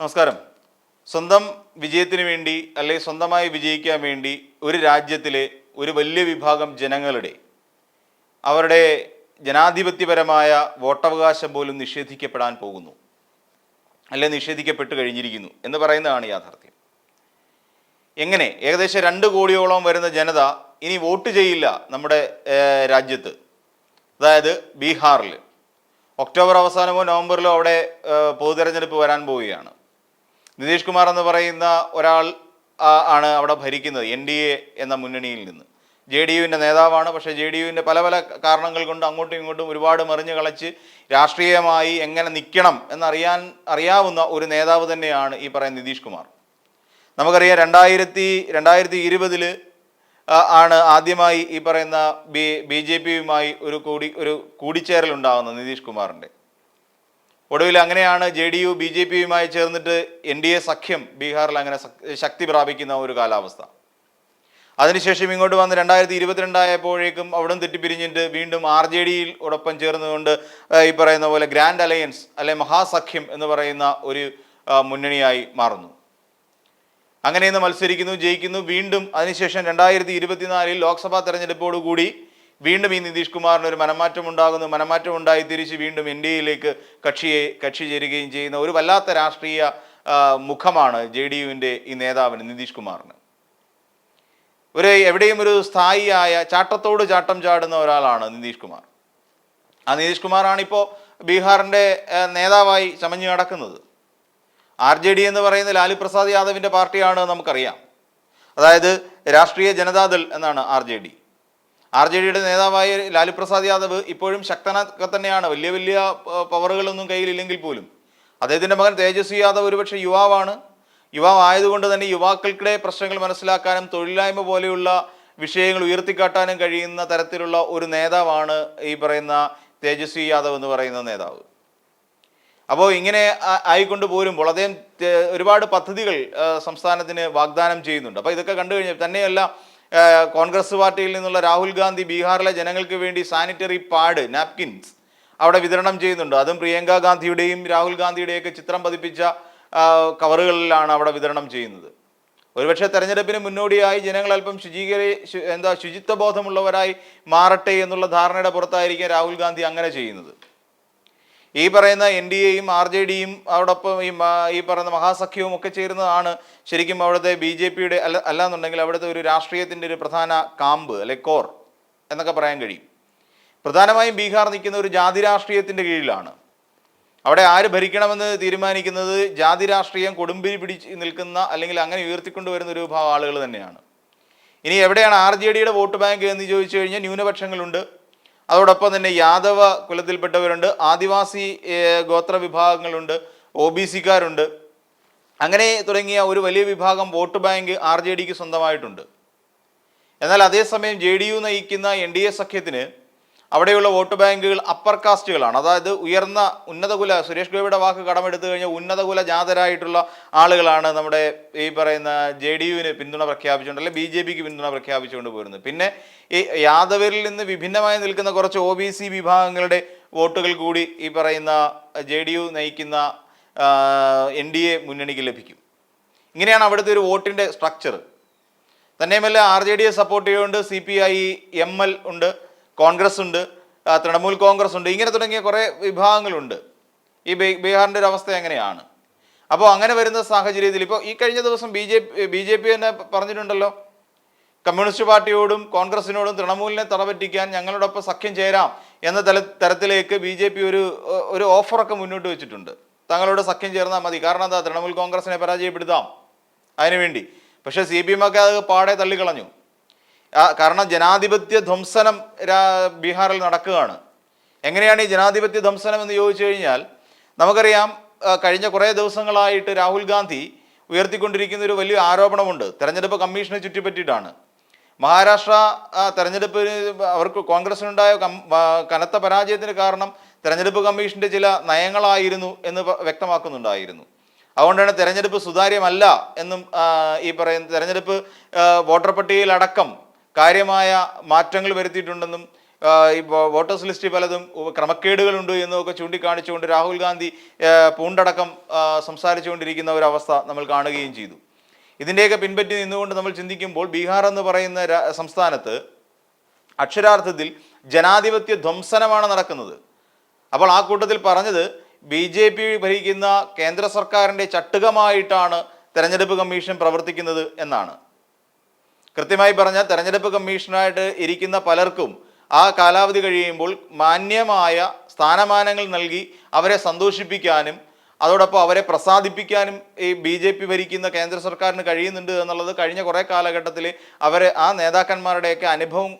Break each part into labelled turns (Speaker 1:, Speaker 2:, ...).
Speaker 1: നമസ്കാരം. സ്വന്തം വിജയത്തിന് വേണ്ടി അല്ലെങ്കിൽ സ്വന്തമായി വിജയിക്കാൻ വേണ്ടി ഒരു രാജ്യത്തിലെ ഒരു വലിയ വിഭാഗം ജനങ്ങളുടെ അവരുടെ ജനാധിപത്യപരമായ വോട്ടവകാശം പോലും നിഷേധിക്കപ്പെടാൻ പോകുന്നു. അല്ലെ നിഷേധിക്കപ്പെട്ട് കഴിഞ്ഞിരിക്കുന്നു എന്ന് പറയുന്നതാണ് യാഥാർത്ഥ്യം. എങ്ങനെ? ഏകദേശം രണ്ട് കോടിയോളം വരുന്ന ജനത ഇനി വോട്ട് ചെയ്യില്ല നമ്മുടെ രാജ്യത്ത്. അതായത് ബീഹാറിൽ ഒക്ടോബർ അവസാനമോ നവംബറിലോ അവിടെ പൊതുതെരഞ്ഞെടുപ്പ് വരാൻ പോവുകയാണ്. നിതീഷ് കുമാർ എന്ന് പറയുന്ന ഒരാൾ ആണ് അവിടെ ഭരിക്കുന്നത് എൻ ഡി എ എന്ന മുന്നണിയിൽ നിന്ന്. ജെ ഡി യുവിന്റെ നേതാവാണ് പക്ഷേ ജെ ഡി യുവിന്റെ പല പല കാരണങ്ങൾ കൊണ്ട് അങ്ങോട്ടും ഇങ്ങോട്ടും ഒരുപാട് മറിഞ്ഞ് കളച്ച് രാഷ്ട്രീയമായി എങ്ങനെ നിൽക്കണം എന്നറിയാൻ അറിയാവുന്ന ഒരു നേതാവ് തന്നെയാണ് ഈ പറയുന്ന നിതീഷ് കുമാർ. നമുക്കറിയാം രണ്ടായിരത്തി രണ്ടായിരത്തി ഇരുപതിൽ ആണ് ആദ്യമായി ഈ പറയുന്ന ബി ബി ജെ പിയുമായി ഒരു കൂടി ഒരു കൂടിച്ചേരലുണ്ടാകുന്നത് നിതീഷ് കുമാറിന്റെ. ഒടുവിൽ അങ്ങനെയാണ് J D U B J പിയുമായി ചേർന്നിട്ട് എൻ ഡി എ സഖ്യം ബീഹാറിൽ അങ്ങനെ ശക്തി പ്രാപിക്കുന്ന ഒരു കാലാവസ്ഥ. അതിനുശേഷം ഇങ്ങോട്ട് വന്ന് രണ്ടായിരത്തി ഇരുപത്തിരണ്ടായപ്പോഴേക്കും അവിടം തെറ്റിപ്പിരിഞ്ഞിട്ട് വീണ്ടും ആർ ജെ ഡിയിൽ ഒടൊപ്പം ചേർന്നുകൊണ്ട് ഈ പറയുന്ന പോലെ ഗ്രാൻഡ് അലയൻസ് അല്ലെ മഹാസഖ്യം എന്ന് പറയുന്ന ഒരു മുന്നണിയായി മാറുന്നു. അങ്ങനെ ഇന്ന് മത്സരിക്കുന്നു ജയിക്കുന്നു. വീണ്ടും അതിനുശേഷം രണ്ടായിരത്തി ഇരുപത്തിനാലിൽ ലോക്സഭാ തെരഞ്ഞെടുപ്പോടുകൂടി വീണ്ടും ഈ നിതീഷ് കുമാറിന് ഒരു മനമാറ്റം ഉണ്ടാകുന്നു. മനമാറ്റം ഉണ്ടായി തിരിച്ച് വീണ്ടും എൻ ഡി എയിലേക്ക് കക്ഷിയെ കക്ഷി ചേരുകയും ചെയ്യുന്ന ഒരു വല്ലാത്ത രാഷ്ട്രീയ മുഖമാണ് ജെ ഡി യുവിന്റെ ഈ നേതാവിന് നിതീഷ് കുമാറിന്. ഒരു എവിടെയും ഒരു സ്ഥായിയായ ചാട്ടത്തോട് ചാട്ടം ചാടുന്ന ഒരാളാണ് നിതീഷ് കുമാർ. ആ നിതീഷ് കുമാറാണ് ഇപ്പോൾ ബീഹാറിന്റെ നേതാവായി ചമഞ്ഞു നടക്കുന്നത്. ആർ ജെ ഡി എന്ന് പറയുന്ന ലാലു പ്രസാദ് യാദവിന്റെ പാർട്ടിയാണ് നമുക്കറിയാം. അതായത് രാഷ്ട്രീയ ജനതാദൾ എന്നാണ് R J D. R J ഡിയുടെ നേതാവായ ലാലു പ്രസാദ് യാദവ് ഇപ്പോഴും ശക്തനൊക്കെ തന്നെയാണ്. വലിയ വലിയ പവറുകളൊന്നും കയ്യിലില്ലെങ്കിൽ പോലും. അദ്ദേഹത്തിന്റെ മകൻ തേജസ്വി യാദവ് ഒരുപക്ഷെ യുവാവാണ്. യുവാവായതുകൊണ്ട് തന്നെ യുവാക്കൾക്കിടെ പ്രശ്നങ്ങൾ മനസ്സിലാക്കാനും തൊഴിലില്ലായ്മ പോലെയുള്ള വിഷയങ്ങൾ ഉയർത്തിക്കാട്ടാനും കഴിയുന്ന തരത്തിലുള്ള ഒരു നേതാവാണ് ഈ പറയുന്ന തേജസ്വി യാദവ് എന്ന് പറയുന്ന നേതാവ്. അപ്പോൾ ഇങ്ങനെ ആയിക്കൊണ്ട് പോരുമ്പോൾ അദ്ദേഹം ഒരുപാട് പദ്ധതികൾ സംസ്ഥാനത്തിന് വാഗ്ദാനം ചെയ്യുന്നുണ്ട്. അപ്പോൾ ഇതൊക്കെ കണ്ടു കഴിഞ്ഞാൽ തന്നെയല്ല കോൺഗ്രസ് പാർട്ടിയിൽ നിന്നുള്ള രാഹുൽ ഗാന്ധി ബീഹാറിലെ ജനങ്ങൾക്ക് വേണ്ടി സാനിറ്ററി പാഡ് നാപ്കിൻസ് അവിടെ വിതരണം ചെയ്യുന്നുണ്ട്. അതും പ്രിയങ്ക ഗാന്ധിയുടെയും രാഹുൽ ഗാന്ധിയുടെയൊക്കെ ചിത്രം പതിപ്പിച്ച കവറുകളിലാണ് അവിടെ വിതരണം ചെയ്യുന്നത്. ഒരുപക്ഷെ തെരഞ്ഞെടുപ്പിന് മുന്നോടിയായി ജനങ്ങൾ അല്പം ശുചീകരി എന്താ ശുചിത്വബോധമുള്ളവരായി മാറട്ടെ എന്നുള്ള ധാരണയുടെ പുറത്തായിരിക്കും രാഹുൽ ഗാന്ധി അങ്ങനെ ചെയ്യുന്നത്. ഈ പറയുന്ന എൻ ഡി എയും ആർ ജെ ഡിയും അതോടൊപ്പം ഈ ഈ പറയുന്ന മഹാസഖ്യവും ഒക്കെ ചേരുന്നതാണ് ശരിക്കും അവിടുത്തെ ബി ജെ പിയുടെ അല്ല അല്ലാന്നുണ്ടെങ്കിൽ അവിടുത്തെ ഒരു രാഷ്ട്രീയത്തിന്റെ ഒരു പ്രധാന കാമ്പ് അല്ലെ കോർ എന്നൊക്കെ പറയാൻ കഴിയും. പ്രധാനമായും ബീഹാർ നിൽക്കുന്ന ഒരു ജാതി രാഷ്ട്രീയത്തിന്റെ കീഴിലാണ്. അവിടെ ആര് ഭരിക്കണമെന്ന് തീരുമാനിക്കുന്നത് ജാതി രാഷ്ട്രീയം കൊടുമ്പിരി പിടിച്ച് നിൽക്കുന്ന അല്ലെങ്കിൽ അങ്ങനെ ഉയർത്തിക്കൊണ്ടുവരുന്ന ഒരു വിഭാഗം ആളുകൾ തന്നെയാണ്. ഇനി എവിടെയാണ് ആർ ജെ ഡിയുടെ വോട്ട് ബാങ്ക് എന്ന് ചോദിച്ചു കഴിഞ്ഞാൽ ന്യൂനപക്ഷങ്ങളുണ്ട്. അതോടൊപ്പം തന്നെ യാദവ കുലത്തിൽപ്പെട്ടവരുണ്ട്. ആദിവാസി ഗോത്ര വിഭാഗങ്ങളുണ്ട്. ഒ ബി സിക്കാരുണ്ട്. അങ്ങനെ തുടങ്ങിയ ഒരു വലിയ വിഭാഗം വോട്ട് ബാങ്ക് ആർ ജെ ഡിക്ക് സ്വന്തമായിട്ടുണ്ട്. എന്നാൽ അതേസമയം ജെ ഡി യു നയിക്കുന്ന എൻ ഡി എ സഖ്യത്തിന് അവിടെയുള്ള വോട്ട് ബാങ്കുകൾ അപ്പർ കാസ്റ്റുകളാണ് അതായത് ഉയർന്ന ഉന്നതകുല സുരേഷ് ഗോപിയുടെ വാക്ക് കടമെടുത്തു കഴിഞ്ഞാൽ ഉന്നതകുല ജാതരായിട്ടുള്ള ആളുകളാണ് നമ്മുടെ ഈ പറയുന്ന ജെ ഡി യുവിന് പിന്തുണ പ്രഖ്യാപിച്ചുകൊണ്ട് അല്ലെങ്കിൽ ബി ജെ പിക്ക് പിന്തുണ പ്രഖ്യാപിച്ചുകൊണ്ട് പോരുന്നത്. പിന്നെ ഈ യാദവരിൽ നിന്ന് വിഭിന്നമായി നിൽക്കുന്ന കുറച്ച് ഒ ബി സി വിഭാഗങ്ങളുടെ വോട്ടുകൾ കൂടി ഈ പറയുന്ന ജെ ഡി യു നയിക്കുന്ന എൻ ഡി എ മുന്നണിക്ക് ലഭിക്കും. ഇങ്ങനെയാണ് അവിടുത്തെ ഒരു വോട്ടിന്റെ സ്ട്രക്ചർ തന്നെയുമല്ല ആർ ജെ ഡിയെ സപ്പോർട്ട് ചെയ്യുന്നുണ്ട് C P I M L ഉണ്ട്. കോൺഗ്രസ് ഉണ്ട് തൃണമൂൽ കോൺഗ്രസ് ഉണ്ട് ഇങ്ങനെ തുടങ്ങിയ കുറേ വിഭാഗങ്ങളുണ്ട്. ഈ ബീഹാറിന്റെ ഒരു അവസ്ഥ എങ്ങനെയാണ്? അപ്പോൾ അങ്ങനെ വരുന്ന സാഹചര്യത്തിൽ ഇപ്പോൾ ഈ കഴിഞ്ഞ ദിവസം B J B J P തന്നെ പറഞ്ഞിട്ടുണ്ടല്ലോ കമ്മ്യൂണിസ്റ്റ് പാർട്ടിയോടും കോൺഗ്രസിനോടും തൃണമൂലിനെ തറപറ്റിക്കാൻ ഞങ്ങളോടൊപ്പം സഖ്യം ചേരാം എന്ന തല തരത്തിലേക്ക് ബി ജെ പി ഒരു ഒരു ഓഫറൊക്കെ മുന്നോട്ട് വെച്ചിട്ടുണ്ട്. തങ്ങളോട് സഖ്യം ചേർന്നാൽ മതി. കാരണം എന്താ? തൃണമൂൽ കോൺഗ്രസിനെ പരാജയപ്പെടുത്താം. അതിനുവേണ്ടി. പക്ഷേ സി പി എം ഒക്കെ അത് പാടെ തള്ളിക്കളഞ്ഞു. കാരണം ജനാധിപത്യ ധ്വംസനം ബീഹാറിൽ നടക്കുകയാണ്. എങ്ങനെയാണ് ഈ ജനാധിപത്യ ധ്വംസനം എന്ന് ചോദിച്ചു കഴിഞ്ഞാൽ നമുക്കറിയാം കഴിഞ്ഞ കുറേ ദിവസങ്ങളായിട്ട് രാഹുൽ ഗാന്ധി ഉയർത്തിക്കൊണ്ടിരിക്കുന്ന ഒരു വലിയ ആരോപണമുണ്ട്. തെരഞ്ഞെടുപ്പ് കമ്മീഷനെ ചുറ്റിപ്പറ്റിയിട്ടാണ്. മഹാരാഷ്ട്ര തെരഞ്ഞെടുപ്പ് അവർക്ക് കോൺഗ്രസിനുണ്ടായ കനത്ത പരാജയത്തിന് കാരണം തെരഞ്ഞെടുപ്പ് കമ്മീഷന്റെ ചില നയങ്ങളായിരുന്നു എന്ന് വ്യക്തമാക്കുന്നുണ്ടായിരുന്നു. അതുകൊണ്ടാണ് തെരഞ്ഞെടുപ്പ് സുതാര്യമല്ല എന്നും ഈ പറയുന്ന തെരഞ്ഞെടുപ്പ് വോട്ടർ പട്ടികയിലടക്കം കാര്യമായ മാറ്റങ്ങൾ വരുത്തിയിട്ടുണ്ടെന്നും ഈ വോട്ടേഴ്സ് ലിസ്റ്റിൽ പലതും ക്രമക്കേടുകളുണ്ട് എന്നൊക്കെ ചൂണ്ടിക്കാണിച്ചുകൊണ്ട് രാഹുൽ ഗാന്ധി പൂണ്ടടക്കം സംസാരിച്ചുകൊണ്ടിരിക്കുന്ന ഒരു അവസ്ഥ നമ്മൾ കാണുകയും ചെയ്തു. ഇതിന്റെയൊക്കെ പിൻപറ്റി നിന്നുകൊണ്ട് നമ്മൾ ചിന്തിക്കുമ്പോൾ ബീഹാർ എന്ന് പറയുന്ന സംസ്ഥാനത്ത് അക്ഷരാർത്ഥത്തിൽ ജനാധിപത്യ ധ്വംസനമാണ് നടക്കുന്നത്. അപ്പോൾ ആ കൂട്ടത്തിൽ പറഞ്ഞത് ബി ജെ പി ഭരിക്കുന്ന കേന്ദ്ര സർക്കാരിന്റെ ചട്ടുകമായിട്ടാണ് തെരഞ്ഞെടുപ്പ് കമ്മീഷൻ പ്രവർത്തിക്കുന്നത് എന്നാണ്. കൃത്യമായി പറഞ്ഞാൽ തെരഞ്ഞെടുപ്പ് കമ്മീഷനായിട്ട് ഇരിക്കുന്ന പലർക്കും ആ കാലാവധി കഴിയുമ്പോൾ മാന്യമായ സ്ഥാനമാനങ്ങൾ നൽകി അവരെ സന്തോഷിപ്പിക്കാനും അതോടൊപ്പം അവരെ പ്രസാദിപ്പിക്കാനും ഈ ബി ജെ പി ഭരിക്കുന്ന കേന്ദ്ര സർക്കാരിന് കഴിയുന്നുണ്ട് എന്നുള്ളത് കഴിഞ്ഞ കുറേ കാലഘട്ടത്തിൽ അവരെ ആ നേതാക്കന്മാരുടെയൊക്കെ അനുഭവം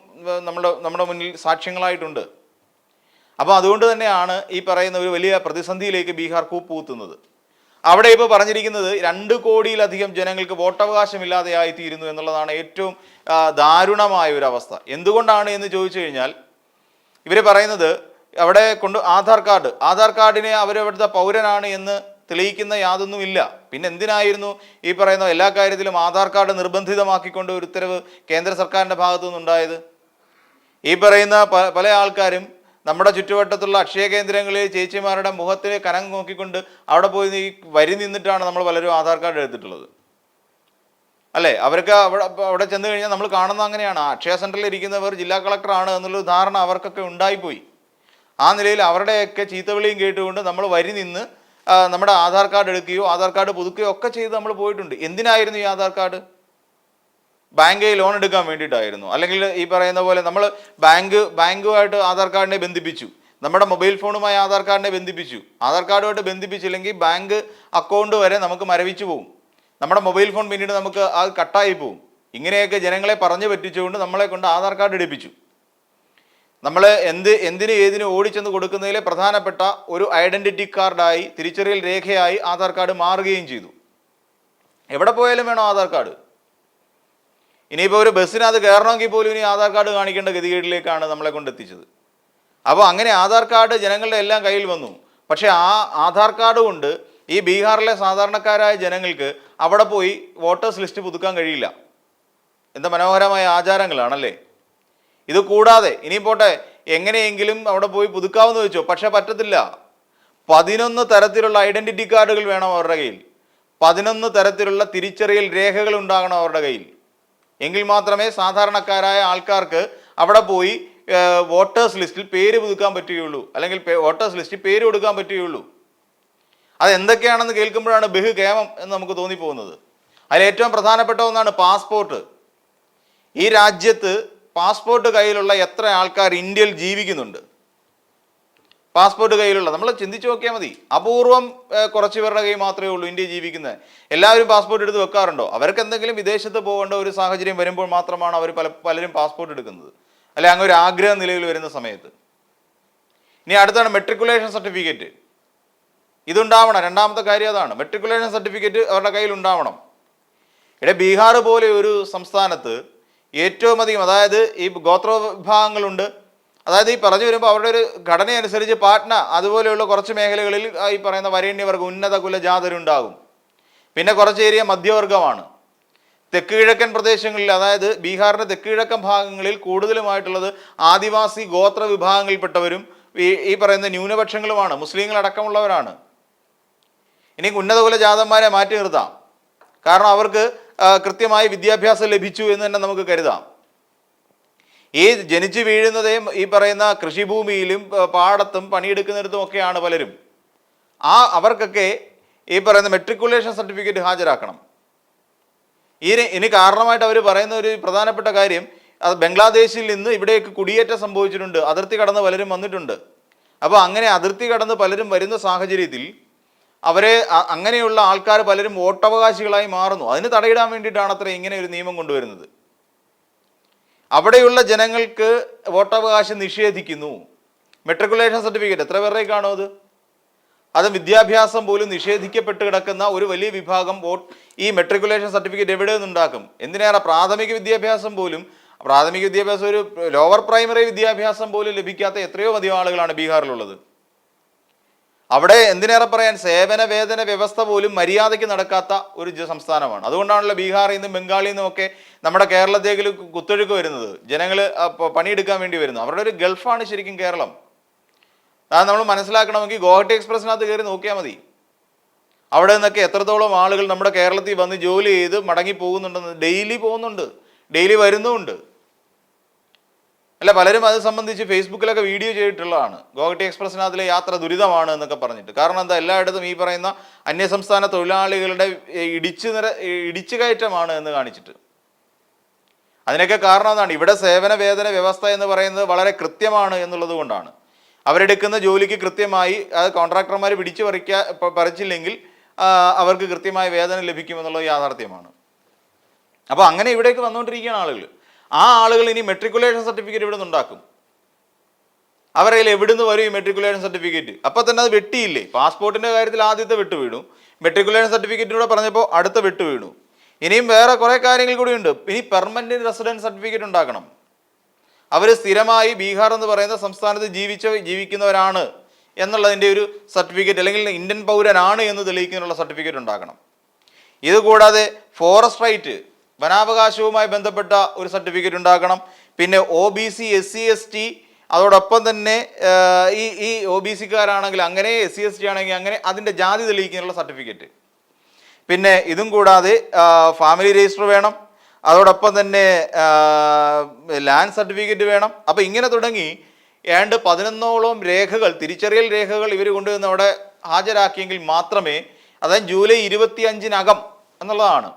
Speaker 1: നമ്മുടെ നമ്മുടെ മുന്നിൽ സാക്ഷ്യങ്ങളായിട്ടുണ്ട്. അപ്പോൾ അതുകൊണ്ട് തന്നെയാണ് ഈ പറയുന്ന ഒരു വലിയ പ്രതിസന്ധിയിലേക്ക് ബീഹാർ കൂപ്പുകുത്തുന്നത്. അവിടെ ഇപ്പോൾ പറഞ്ഞിരിക്കുന്നത് രണ്ട് കോടിയിലധികം ജനങ്ങൾക്ക് വോട്ടവകാശമില്ലാതെയായി തീരുന്നു എന്നുള്ളതാണ് ഏറ്റവും ദാരുണമായ ഒരു അവസ്ഥ എന്തുകൊണ്ടാണ് എന്ന് ചോദിച്ചു കഴിഞ്ഞാൽ ഇവർ പറയുന്നത് അവിടെ കൊണ്ട് ആധാർ കാർഡ് ആധാർ കാർഡിനെ അവരവിടുത്തെ പൗരനാണ് എന്ന് തെളിയിക്കുന്ന യാതൊന്നുമില്ല പിന്നെ എന്തിനായിരുന്നു ഈ പറയുന്ന എല്ലാ കാര്യത്തിലും ആധാർ കാർഡ് നിർബന്ധിതമാക്കിക്കൊണ്ട് ഒരു ഉത്തരവ് കേന്ദ്ര സർക്കാരിന്റെ ഭാഗത്തു നിന്നുണ്ടായത് ഈ പറയുന്ന പല ആൾക്കാരും നമ്മുടെ ചുറ്റുവട്ടത്തുള്ള അക്ഷയ കേന്ദ്രങ്ങളിൽ ചേച്ചിമാരുടെ മുഖത്തിന് കനം നോക്കിക്കൊണ്ട് അവിടെ പോയി ഈ വരി നിന്നിട്ടാണ് നമ്മൾ പലരും ആധാർ കാർഡ് എടുത്തിട്ടുള്ളത്. അല്ലേ? അവർക്ക് അവിടെ അവിടെ ചെന്ന് കഴിഞ്ഞാൽ നമ്മൾ കാണുന്ന അങ്ങനെയാണ്. അക്ഷയ സെന്ററിൽ ഇരിക്കുന്നവർ ജില്ലാ കളക്ടറാണ് എന്നുള്ളൊരു ധാരണ അവർക്കൊക്കെ ഉണ്ടായിപ്പോയി. ആ നിലയിൽ അവരുടെയൊക്കെ ചീത്തവിളിയും കേട്ടുകൊണ്ട് നമ്മൾ വരി നിന്ന് നമ്മുടെ ആധാർ കാർഡ് എടുക്കുകയോ ആധാർ കാർഡ് പുതുക്കുകയോ ഒക്കെ ചെയ്ത് നമ്മൾ പോയിട്ടുണ്ട്. എന്തിനായിരുന്നു ഈ ആധാർ കാർഡ്? ബാങ്കിൽ ലോൺ എടുക്കാൻ വേണ്ടിയിട്ടായിരുന്നു. അല്ലെങ്കിൽ ഈ പറയുന്ന പോലെ നമ്മൾ ബാങ്ക് ബാങ്കുമായിട്ട് ആധാർ കാർഡിനെ ബന്ധിപ്പിച്ചു. നമ്മുടെ മൊബൈൽ ഫോണുമായി ആധാർ കാർഡിനെ ബന്ധിപ്പിച്ചു. ആധാർ കാർഡുമായിട്ട് ബന്ധിപ്പിച്ചില്ലെങ്കിൽ ബാങ്ക് അക്കൗണ്ട് വരെ നമുക്ക് മരവിച്ചു പോകും നമ്മുടെ മൊബൈൽ ഫോൺ പിന്നീട് നമുക്ക് അത് കട്ടായി പോകും ഇങ്ങനെയൊക്കെ ജനങ്ങളെ പറഞ്ഞു പറ്റിച്ചുകൊണ്ട് നമ്മളെ കൊണ്ട് ആധാർ കാർഡ് എടുപ്പിച്ചു. നമ്മൾ എന്ത് എന്തിനും ഏതിനും ഓടിച്ചെന്ന് കൊടുക്കുന്നതിലെ പ്രധാനപ്പെട്ട ഒരു ഐഡന്റിറ്റി കാർഡായി തിരിച്ചറിയൽ രേഖയായി ആധാർ കാർഡ് മാറുകയും ചെയ്തു. എവിടെ പോയാലും വേണം ആധാർ കാർഡ്. ഇനിയിപ്പോൾ ഒരു ബസ്സിനകത്ത് കയറണമെങ്കിൽ പോലും ഇനി ആധാർ കാർഡ് കാണിക്കേണ്ട ഗതികേടിലേക്കാണ് നമ്മളെ കൊണ്ടെത്തിച്ചത്. അപ്പോൾ അങ്ങനെ ആധാർ കാർഡ് ജനങ്ങളുടെ എല്ലാം കയ്യിൽ വന്നു. പക്ഷേ ആ ആധാർ കാർഡ് കൊണ്ട് ഈ ബീഹാറിലെ സാധാരണക്കാരായ ജനങ്ങൾക്ക് അവിടെ പോയി വോട്ടേഴ്സ് ലിസ്റ്റ് പുതുക്കാൻ കഴിയില്ല. എന്ത മനോഹരമായ ആചാരങ്ങളാണല്ലേ? ഇത് കൂടാതെ ഇനി പോട്ടെ എങ്ങനെയെങ്കിലും അവിടെ പോയി പുതുക്കാമെന്ന് വെച്ചോ? പക്ഷേ പറ്റത്തില്ല. പതിനൊന്ന് തരത്തിലുള്ള ഐഡന്റിറ്റി കാർഡുകൾ വേണം അവരുടെ കയ്യിൽ. പതിനൊന്ന് തരത്തിലുള്ള തിരിച്ചറിയൽ രേഖകൾ ഉണ്ടാകണം അവരുടെ കയ്യിൽ. എങ്കിൽ മാത്രമേ സാധാരണക്കാരായ ആൾക്കാർക്ക് അവിടെ പോയി വോട്ടേഴ്സ് ലിസ്റ്റിൽ പേര് പുതുക്കാൻ പറ്റുകയുള്ളൂ. അല്ലെങ്കിൽ വോട്ടേഴ്സ് ലിസ്റ്റിൽ പേര് കൊടുക്കാൻ പറ്റുകയുള്ളൂ. അത് എന്തൊക്കെയാണെന്ന് കേൾക്കുമ്പോഴാണ് ബഹുകേമം എന്ന് നമുക്ക് തോന്നിപ്പോകുന്നത്. അതിൽ ഏറ്റവും പ്രധാനപ്പെട്ട ഒന്നാണ് പാസ്പോർട്ട്. ഈ രാജ്യത്ത് പാസ്പോർട്ട് കയ്യിലുള്ള എത്ര ആൾക്കാർ ഇന്ത്യയിൽ ജീവിക്കുന്നുണ്ട്? പാസ്പോർട്ട് കയ്യിലുള്ള. നമ്മൾ ചിന്തിച്ചു നോക്കിയാൽ മതി. അപൂർവം കുറച്ച് പേരുടെ കയ്യിൽ മാത്രമേ ഉള്ളൂ ഇന്ത്യ ജീവിക്കുന്നത്. എല്ലാവരും പാസ്പോർട്ട് എടുത്ത് വെക്കാറുണ്ടോ? അവർക്ക് എന്തെങ്കിലും വിദേശത്ത് പോകേണ്ട ഒരു സാഹചര്യം വരുമ്പോൾ മാത്രമാണ് അവർ പല പലരും പാസ്പോർട്ട് എടുക്കുന്നത്. അല്ലെ അങ്ങ് ഒരു ആഗ്രഹ നിലയിൽ വരുന്ന സമയത്ത്. ഇനി അടുത്താണ് മെട്രിക്കുലേഷൻ സർട്ടിഫിക്കറ്റ് ഇതുണ്ടാവണം. രണ്ടാമത്തെ കാര്യം അതാണ്. മെട്രിക്കുലേഷൻ സർട്ടിഫിക്കറ്റ് അവരുടെ കയ്യിൽ ഉണ്ടാവണം. ഇവിടെ ബീഹാർ പോലെ ഒരു സംസ്ഥാനത്ത് ഏറ്റവും അധികം അതായത് ഈ ഗോത്ര വിഭാഗങ്ങളുണ്ട് അതായത് ഈ പറഞ്ഞു വരുമ്പോൾ അവരുടെ ഒരു ഘടന അനുസരിച്ച് പാട്ന അതുപോലെയുള്ള കുറച്ച് മേഖലകളിൽ ഈ പറയുന്ന വരേണ്യവർഗം ഉന്നത കുലജാതരുണ്ടാകും പിന്നെ കുറച്ച് ഏരിയ മധ്യവർഗമാണ് തെക്ക് കിഴക്കൻ പ്രദേശങ്ങളിൽ അതായത് ബീഹാറിന്റെ തെക്ക് കിഴക്കൻ ഭാഗങ്ങളിൽ കൂടുതലുമായിട്ടുള്ളത് ആദിവാസി ഗോത്ര വിഭാഗങ്ങളിൽപ്പെട്ടവരും ഈ ഈ പറയുന്ന ന്യൂനപക്ഷങ്ങളുമാണ്. മുസ്ലിങ്ങൾ അടക്കമുള്ളവരാണ് ഇനി ഉന്നത കുല ജാതന്മാരെ മാറ്റി നിർത്താം. കാരണം അവർക്ക് കൃത്യമായി വിദ്യാഭ്യാസം ലഭിച്ചു എന്ന് തന്നെ നമുക്ക് കരുതാം. ഈ ജനിച്ചു വീഴുന്നതേ ഈ പറയുന്ന കൃഷിഭൂമിയിലും പാടത്തും പണിയെടുക്കുന്നിടത്തും ഒക്കെയാണ് പലരും. ആ അവർക്കൊക്കെ ഈ പറയുന്ന മെട്രിക്കുലേഷൻ സർട്ടിഫിക്കറ്റ് ഹാജരാക്കണം. ഇതിന് ഇനി കാരണമായിട്ട് അവർ പറയുന്ന ഒരു പ്രധാനപ്പെട്ട കാര്യം അത് ബംഗ്ലാദേശിൽ നിന്ന് ഇവിടേക്ക് കുടിയേറ്റം സംഭവിച്ചിട്ടുണ്ട്. അതിർത്തി കടന്ന് പലരും വന്നിട്ടുണ്ട്. അപ്പോൾ അങ്ങനെ അതിർത്തി കടന്ന് പലരും വരുന്ന സാഹചര്യത്തിൽ അവരെ അങ്ങനെയുള്ള ആൾക്കാർ പലരും വോട്ടവകാശികളായി മാറുന്നു. അതിന് തടയിടാൻ വേണ്ടിയിട്ടാണ് അത്ര ഇങ്ങനെ ഒരു നിയമം കൊണ്ടുവരുന്നത്. അവിടെയുള്ള ജനങ്ങൾക്ക് വോട്ടവകാശം നിഷേധിക്കുന്നു. മെട്രിക്കുലേഷൻ സർട്ടിഫിക്കറ്റ് എത്ര പേരേക്കാണോ കാണും അത്? അത് വിദ്യാഭ്യാസം പോലും നിഷേധിക്കപ്പെട്ട് കിടക്കുന്ന ഒരു വലിയ വിഭാഗം വോട്ട് ഈ മെട്രിക്കുലേഷൻ സർട്ടിഫിക്കറ്റ് എവിടെ നിന്നുണ്ടാക്കും? എന്തിനേറെ പ്രാഥമിക വിദ്യാഭ്യാസം പോലും പ്രാഥമിക വിദ്യാഭ്യാസം ഒരു ലോവർ പ്രൈമറി വിദ്യാഭ്യാസം പോലും ലഭിക്കാത്ത എത്രയോ അധികം ആളുകളാണ് ബീഹാറിലുള്ളത്. അവിടെ എന്തിനേറെ പറയാൻ? സേവന വേതന വ്യവസ്ഥ പോലും മര്യാദയ്ക്ക് നടക്കാത്ത ഒരു സംസ്ഥാനമാണ്. അതുകൊണ്ടാണല്ലോ ബീഹാറിൽ നിന്നും ബംഗാളിൽ നിന്നും ഒക്കെ നമ്മുടെ കേരളത്തേക്ക് കുത്തൊഴുക്ക് വരുന്നത്. ജനങ്ങൾ പണിയെടുക്കാൻ വേണ്ടി വരുന്നു. അവരുടെ ഒരു ഗൾഫാണ് ശരിക്കും കേരളം. അത് നമ്മൾ മനസ്സിലാക്കണമെങ്കിൽ ഗോഹട്ടി എക്സ്പ്രസിനകത്ത് കയറി നോക്കിയാൽ മതി. അവിടെ നിന്നൊക്കെ എത്രത്തോളം ആളുകൾ നമ്മുടെ കേരളത്തിൽ വന്ന് ജോലി ചെയ്ത് മടങ്ങി പോകുന്നുണ്ടെന്ന് ഡെയിലി പോകുന്നുണ്ട്. ഡെയിലി വരുന്നുമുണ്ട്. അല്ല പലരും അത് സംബന്ധിച്ച് ഫേസ്ബുക്കിലൊക്കെ വീഡിയോ ചെയ്തിട്ടുള്ളതാണ്. ഗോഹട്ടി എക്സ്പ്രസിനകത്തിലെ യാത്ര ദുരിതമാണ് എന്നൊക്കെ പറഞ്ഞിട്ട്. കാരണം എന്താ എല്ലായിടത്തും ഈ പറയുന്ന അന്യസംസ്ഥാന തൊഴിലാളികളുടെ ഇടിച്ചു നിര ഇടിച്ചു കയറ്റമാണ് എന്ന് കാണിച്ചിട്ട്. അതിനൊക്കെ കാരണം എന്താണ്? ഇവിടെ സേവന വേതന വ്യവസ്ഥ എന്ന് പറയുന്നത് വളരെ കൃത്യമാണ് എന്നുള്ളത് കൊണ്ടാണ്. അവരെടുക്കുന്ന ജോലിക്ക് കൃത്യമായി അത് കോൺട്രാക്ടർമാർ പിടിച്ചു പറിക്കാ പറിച്ചില്ലെങ്കിൽ അവർക്ക് കൃത്യമായ വേതനം ലഭിക്കുമെന്നുള്ളത് യാഥാർത്ഥ്യമാണ്. അപ്പോൾ അങ്ങനെ ഇവിടേക്ക് വന്നുകൊണ്ടിരിക്കുകയാണ് ആളുകൾ ആ ആളുകൾ ഇനി മെട്രിക്കുലേഷൻ സർട്ടിഫിക്കറ്റ് ഇവിടെ നിന്നുണ്ടാക്കും അവരതിൽ എവിടുന്ന് വരും ഈ മെട്രിക്കുലേഷൻ സർട്ടിഫിക്കറ്റ് അപ്പം തന്നെ അത് വെട്ടിയില്ലേ? പാസ്പോർട്ടിന്റെ കാര്യത്തിൽ ആദ്യത്തെ വിട്ടു വീണു. മെട്രിക്കുലേഷൻ സർട്ടിഫിക്കറ്റിലൂടെ പറഞ്ഞപ്പോൾ അടുത്ത വിട്ടു വീണു. ഇനിയും വേറെ കുറേ കാര്യങ്ങൾ കൂടിയുണ്ട് ഇനി പെർമനന്റ് റെസിഡൻസ് സർട്ടിഫിക്കറ്റ് ഉണ്ടാക്കണം. അവർ സ്ഥിരമായി ബീഹാർ എന്ന് പറയുന്ന സംസ്ഥാനത്ത് ജീവിച്ച ജീവിക്കുന്നവരാണ് എന്നുള്ളതിന്റെ ഒരു സർട്ടിഫിക്കറ്റ് അല്ലെങ്കിൽ ഇന്ത്യൻ പൗരനാണ് എന്ന് തെളിയിക്കുന്നതിനുള്ള സർട്ടിഫിക്കറ്റ് ഉണ്ടാക്കണം. ഇതുകൂടാതെ ഫോറസ്റ്റ് റൈറ്റ് വനാവകാശവുമായി ബന്ധപ്പെട്ട ഒരു സർട്ടിഫിക്കറ്റ് ഉണ്ടാക്കണം പിന്നെ O B C S C S T അതോടൊപ്പം തന്നെ ഈ ഈ ഒ ബി സിക്കാരാണെങ്കിൽ അങ്ങനെ എസ് സി എസ് ടി ആണെങ്കിൽ അങ്ങനെ അതിന്റെ ജാതി തെളിയിക്കാനുള്ള സർട്ടിഫിക്കറ്റ്. പിന്നെ ഇതും കൂടാതെ ഫാമിലി രജിസ്റ്റർ വേണം. അതോടൊപ്പം തന്നെ ലാൻഡ് സർട്ടിഫിക്കറ്റ് വേണം. അപ്പോൾ ഇങ്ങനെ തുടങ്ങി ഏണ്ട് പതിനൊന്നോളം രേഖകൾ തിരിച്ചറിയൽ രേഖകൾ ഇവർ കൊണ്ടുവന്ന് അവിടെ ഹാജരാക്കിയെങ്കിൽ മാത്രമേ അതായത് ജൂലൈ ഇരുപത്തി അഞ്ചിനകം എന്നുള്ളതാണ്.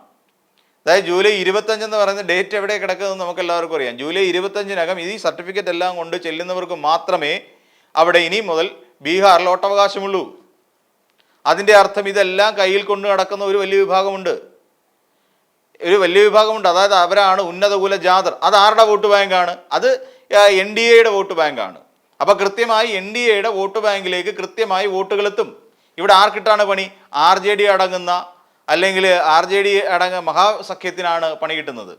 Speaker 1: അതായത് ജൂലൈ ഇരുപത്തഞ്ച് എന്ന് പറയുന്ന ഡേറ്റ് എവിടെ കിടക്കുന്നതെന്ന് നമുക്ക് എല്ലാവർക്കും അറിയാം. ജൂലൈ ഇരുപത്തഞ്ചിനകം ഈ സർട്ടിഫിക്കറ്റ് എല്ലാം കൊണ്ട് ചെല്ലുന്നവർക്ക് മാത്രമേ അവിടെ ഇനി മുതൽ ബീഹാറിൽ ഓട്ടവകാശമുള്ളൂ. അതിന്റെ അർത്ഥം ഇതെല്ലാം കയ്യിൽ കൊണ്ട് നടക്കുന്ന ഒരു വലിയ വിഭാഗമുണ്ട്. ഒരു വലിയ വിഭാഗമുണ്ട്. അതായത് അവരാണ് ഉന്നത കുല ജാതർ. അത് ആരുടെ വോട്ട് ബാങ്കാണ്? അത് എൻ ഡി എയുടെ വോട്ട് ബാങ്കാണ്. അപ്പോൾ കൃത്യമായി എൻ ഡി എയുടെ വോട്ട് ബാങ്കിലേക്ക് കൃത്യമായി വോട്ടുകൾ എത്തും. ഇവിടെ ആർക്കിട്ടാണ് പണി? ആർ ജെ ഡി അടങ്ങുന്ന അല്ലെങ്കിൽ ആർ ജെ ഡി അടങ്ങ മഹാസഖ്യത്തിനാണ് പണി കിട്ടുന്നത്.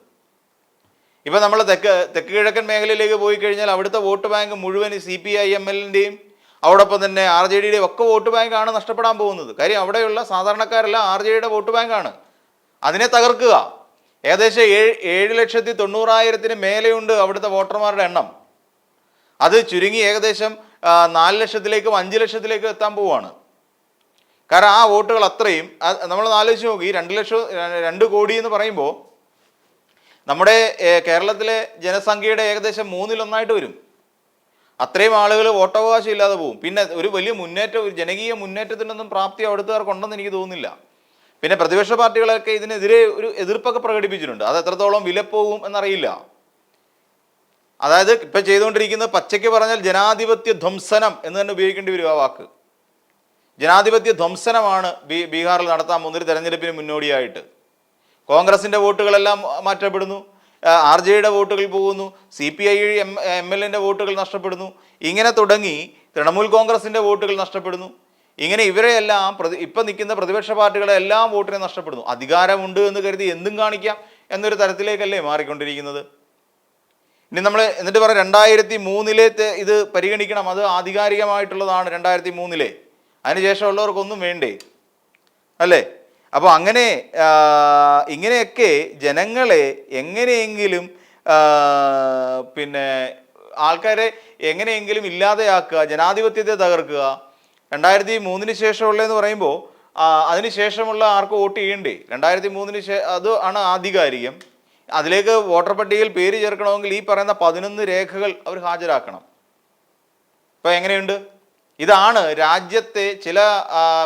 Speaker 1: ഇപ്പം നമ്മൾ തെക്ക് തെക്ക് കിഴക്കൻ മേഖലയിലേക്ക് പോയി കഴിഞ്ഞാൽ അവിടുത്തെ വോട്ട് ബാങ്ക് മുഴുവൻ സി പി ഐ എം എല്ലിന്റെയും അവിടൊപ്പം തന്നെ ആർ ജെ ഡിയുടെയും ഒക്കെ വോട്ട് ബാങ്കാണ് നഷ്ടപ്പെടാൻ പോകുന്നത്. കാര്യം അവിടെയുള്ള സാധാരണക്കാരെല്ലാം ആർ ജെ ഡിയുടെ വോട്ട് ബാങ്കാണ്. അതിനെ തകർക്കുക. ഏകദേശം ഏഴ് ഏഴ് ലക്ഷത്തി തൊണ്ണൂറായിരത്തിന് മേലെയുണ്ട് അവിടുത്തെ വോട്ടർമാരുടെ എണ്ണം. അത് ചുരുങ്ങി ഏകദേശം നാല് ലക്ഷത്തിലേക്കും അഞ്ച് ലക്ഷത്തിലേക്കും എത്താൻ പോവുകയാണ് കാരണം ആ വോട്ടുകൾ അത്രയും നമ്മൾ ആലോചിച്ച് നോക്കി രണ്ട് ലക്ഷം രണ്ട് കോടി എന്ന് പറയുമ്പോൾ നമ്മുടെ കേരളത്തിലെ ജനസംഖ്യയുടെ ഏകദേശം മൂന്നിലൊന്നായിട്ട് വരും. അത്രയും ആളുകൾ വോട്ടവകാശം ഇല്ലാതെ പോകും. പിന്നെ ഒരു വലിയ മുന്നേറ്റം ഒരു ജനകീയ മുന്നേറ്റത്തിനൊന്നും പ്രാപ്തി അവിടുത്തുകാർക്ക് ഉണ്ടെന്ന് എനിക്ക് തോന്നുന്നില്ല. പിന്നെ പ്രതിപക്ഷ പാർട്ടികളൊക്കെ ഇതിനെതിരെ ഒരു എതിർപ്പൊക്കെ പ്രകടിപ്പിച്ചിട്ടുണ്ട്. അത് എത്രത്തോളം വിലപ്പോകും എന്നറിയില്ല. അതായത് ഇപ്പം ചെയ്തുകൊണ്ടിരിക്കുന്നത് പച്ചയ്ക്ക് പറഞ്ഞാൽ ജനാധിപത്യ ധ്വംസനം എന്ന് തന്നെ ഉപയോഗിക്കേണ്ടി വരും ആ വാക്ക്. ജനാധിപത്യ ധ്വംസനമാണ് ബീഹാറിൽ നടത്താൻ പോകുന്ന ഒരു തെരഞ്ഞെടുപ്പിന് മുന്നോടിയായിട്ട്. കോൺഗ്രസിന്റെ വോട്ടുകളെല്ലാം മാറ്റപ്പെടുന്നു. ആർ ജെ ഡിയുടെ വോട്ടുകൾ പോകുന്നു. C P I M M L എന്റെ വോട്ടുകൾ നഷ്ടപ്പെടുന്നു. ഇങ്ങനെ തുടങ്ങി തൃണമൂൽ കോൺഗ്രസിന്റെ വോട്ടുകൾ നഷ്ടപ്പെടുന്നു. ഇങ്ങനെ ഇവരെയെല്ലാം പ്രതി ഇപ്പം നിൽക്കുന്ന പ്രതിപക്ഷ പാർട്ടികളെ എല്ലാം വോട്ടിനെ നഷ്ടപ്പെടുന്നു. അധികാരമുണ്ട് എന്ന് കരുതി എന്തും കാണിക്കാം എന്നൊരു തരത്തിലേക്കല്ലേ മാറിക്കൊണ്ടിരിക്കുന്നത്. ഇനി നമ്മൾ എന്നിട്ട് പറയാം രണ്ടായിരത്തി മൂന്നിലെ ഇത് പരിഗണിക്കണം. അത് ആധികാരികമായിട്ടുള്ളതാണ് രണ്ടായിരത്തി മൂന്നിലെ. അതിനുശേഷമുള്ളവർക്കൊന്നും വേണ്ടേ? അല്ലേ? അപ്പോൾ അങ്ങനെ ഇങ്ങനെയൊക്കെ ജനങ്ങളെ എങ്ങനെയെങ്കിലും പിന്നെ ആൾക്കാരെ എങ്ങനെയെങ്കിലും ഇല്ലാതെയാക്കുക ജനാധിപത്യത്തെ തകർക്കുക രണ്ടായിരത്തി മൂന്നിന് ശേഷമുള്ളതെന്ന് പറയുമ്പോൾ അതിന് ശേഷമുള്ള ആർക്ക് വോട്ട് ചെയ്യണ്ടേ? രണ്ടായിരത്തി മൂന്നിന് ശേ അത് ആണ് ആധികാരികം. അതിലേക്ക് വോട്ടർ പട്ടികയിൽ പേര് ചേർക്കണമെങ്കിൽ ഈ പറയുന്ന പതിനൊന്ന് രേഖകൾ അവർ ഹാജരാക്കണം. അപ്പോൾ എങ്ങനെയുണ്ട്? ഇതാണ് രാജ്യത്തെ ചില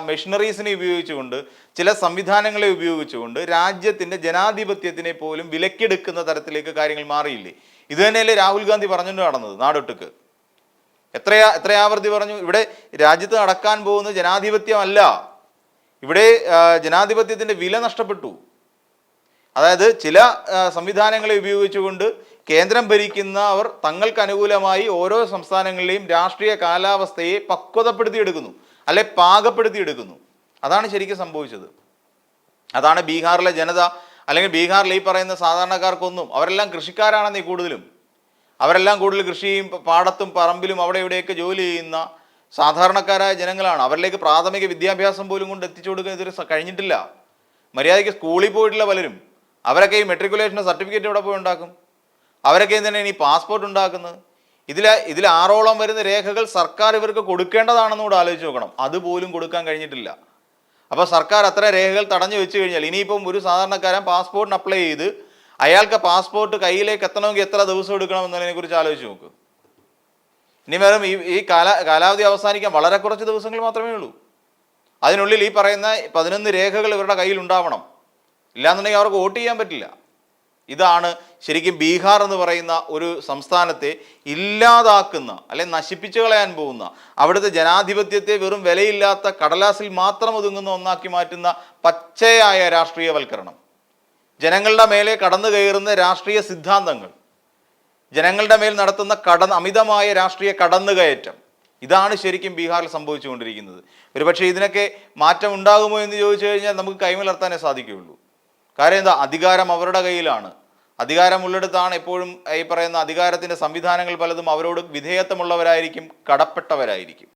Speaker 1: മെഷീനറീസിനെ ഉപയോഗിച്ചുകൊണ്ട് ചില സംവിധാനങ്ങളെ ഉപയോഗിച്ചുകൊണ്ട് രാജ്യത്തിന്റെ ജനാധിപത്യത്തിനെ പോലും വിലക്കെടുക്കുന്ന തരത്തിലേക്ക് കാര്യങ്ങൾ മാറിയില്ലേ? ഇത് തന്നെയല്ലേ രാഹുൽ ഗാന്ധി പറഞ്ഞുകൊണ്ട് നടന്നത് നാടൊട്ടുക്ക്. എത്രയാ എത്രയാവർത്തി പറഞ്ഞു? ഇവിടെ രാജ്യത്ത് നടക്കാൻ പോകുന്ന ജനാധിപത്യമല്ല. ഇവിടെ ജനാധിപത്യത്തിന്റെ വില നഷ്ടപ്പെട്ടു. അതായത് ചില സംവിധാനങ്ങളെ ഉപയോഗിച്ചുകൊണ്ട് കേന്ദ്രം ഭരിക്കുന്ന അവർ തങ്ങൾക്ക് അനുകൂലമായി ഓരോ സംസ്ഥാനങ്ങളിലെയും രാഷ്ട്രീയ കാലാവസ്ഥയെ പക്വതപ്പെടുത്തിയെടുക്കുന്നു അല്ലെ പാകപ്പെടുത്തിയെടുക്കുന്നു. അതാണ് ശരിക്കും സംഭവിച്ചത്. അതാണ് ബീഹാറിലെ ജനത അല്ലെങ്കിൽ ബീഹാറിൽ ഈ പറയുന്ന സാധാരണക്കാർക്കൊന്നും അവരെല്ലാം കൃഷിക്കാരാണെന്നേ കൂടുതലും. അവരെല്ലാം കൂടുതൽ കൃഷിയും പാടത്തും പറമ്പിലും അവിടെ ഇവിടെയൊക്കെ ജോലി ചെയ്യുന്ന സാധാരണക്കാരായ ജനങ്ങളാണ്. അവരിലേക്ക് പ്രാഥമിക വിദ്യാഭ്യാസം പോലും കൊണ്ട് എത്തിച്ചു കൊടുക്കാൻ ഇതുവരെ കഴിഞ്ഞിട്ടില്ല. മര്യാദയ്ക്ക് സ്കൂളിൽ പോയിട്ടുള്ള പലരും അവരൊക്കെ ഈ മെട്രിക്കുലേഷന്റെ സർട്ടിഫിക്കറ്റ് എവിടെ പോയി ഉണ്ടാക്കും? അവരൊക്കെ എന്തിനാണ് ഈ പാസ്പോർട്ട് ഉണ്ടാക്കുന്നത്? ഇതിൽ ഇതിൽ ആറോളം വരുന്ന രേഖകൾ സർക്കാർ ഇവർക്ക് കൊടുക്കേണ്ടതാണെന്ന് കൂടെ ആലോചിച്ച് നോക്കണം. അതുപോലും കൊടുക്കാൻ കഴിഞ്ഞിട്ടില്ല. അപ്പോൾ സർക്കാർ അത്ര രേഖകൾ തടഞ്ഞു വെച്ച് കഴിഞ്ഞാൽ ഇനിയിപ്പം ഒരു സാധാരണക്കാരൻ പാസ്പോർട്ടിന് അപ്ലൈ ചെയ്ത് അയാൾക്ക് പാസ്പോർട്ട് കയ്യിലേക്ക് എത്തണമെങ്കിൽ എത്ര ദിവസം എടുക്കണം എന്നതിനെ കുറിച്ച് ആലോചിച്ച് നോക്ക്. ഇനി വേറെ ഈ ഈ കാല കാലാവധി അവസാനിക്കാൻ വളരെ കുറച്ച് ദിവസങ്ങൾ മാത്രമേ ഉള്ളൂ. അതിനുള്ളിൽ ഈ പറയുന്ന പതിനൊന്ന് രേഖകൾ ഇവരുടെ കയ്യിൽ ഉണ്ടാവണം. ഇല്ലാന്നുണ്ടെങ്കിൽ അവർക്ക് വോട്ട് ചെയ്യാൻ പറ്റില്ല. ഇതാണ് ശരിക്കും ബീഹാർ എന്ന് പറയുന്ന ഒരു സംസ്ഥാനത്തെ ഇല്ലാതാക്കുന്ന അല്ലെ നശിപ്പിച്ചു കളയാൻ പോകുന്ന അവിടുത്തെ ജനാധിപത്യത്തെ വെറും വിലയില്ലാത്ത കടലാസിൽ മാത്രം ഒതുങ്ങുന്ന ഒന്നാക്കി മാറ്റുന്ന പച്ചയായ രാഷ്ട്രീയവൽക്കരണം. ജനങ്ങളുടെ മേലെ കടന്നു കയറുന്ന രാഷ്ട്രീയ സിദ്ധാന്തങ്ങൾ ജനങ്ങളുടെ മേൽ നടത്തുന്ന കട അമിതമായ രാഷ്ട്രീയ കടന്നുകയറ്റം ഇതാണ് ശരിക്കും ബീഹാറിൽ സംഭവിച്ചുകൊണ്ടിരിക്കുന്നത്. ഒരുപക്ഷെ ഇതിനൊക്കെ മാറ്റം ഉണ്ടാകുമോ എന്ന് ചോദിച്ചു കഴിഞ്ഞാൽ നമുക്ക് കൈമലർത്താനേ സാധിക്കുകയുള്ളൂ. കാര്യം എന്താ? അധികാരം അവരുടെ കയ്യിലാണ്. അധികാരമുള്ളിടത്താണ് എപ്പോഴും ഈ പറയുന്ന അധികാരത്തിന്റെ സംവിധാനങ്ങൾ പലതും അവരോട് വിധേയത്വമുള്ളവരായിരിക്കും കടപ്പെട്ടവരായിരിക്കും.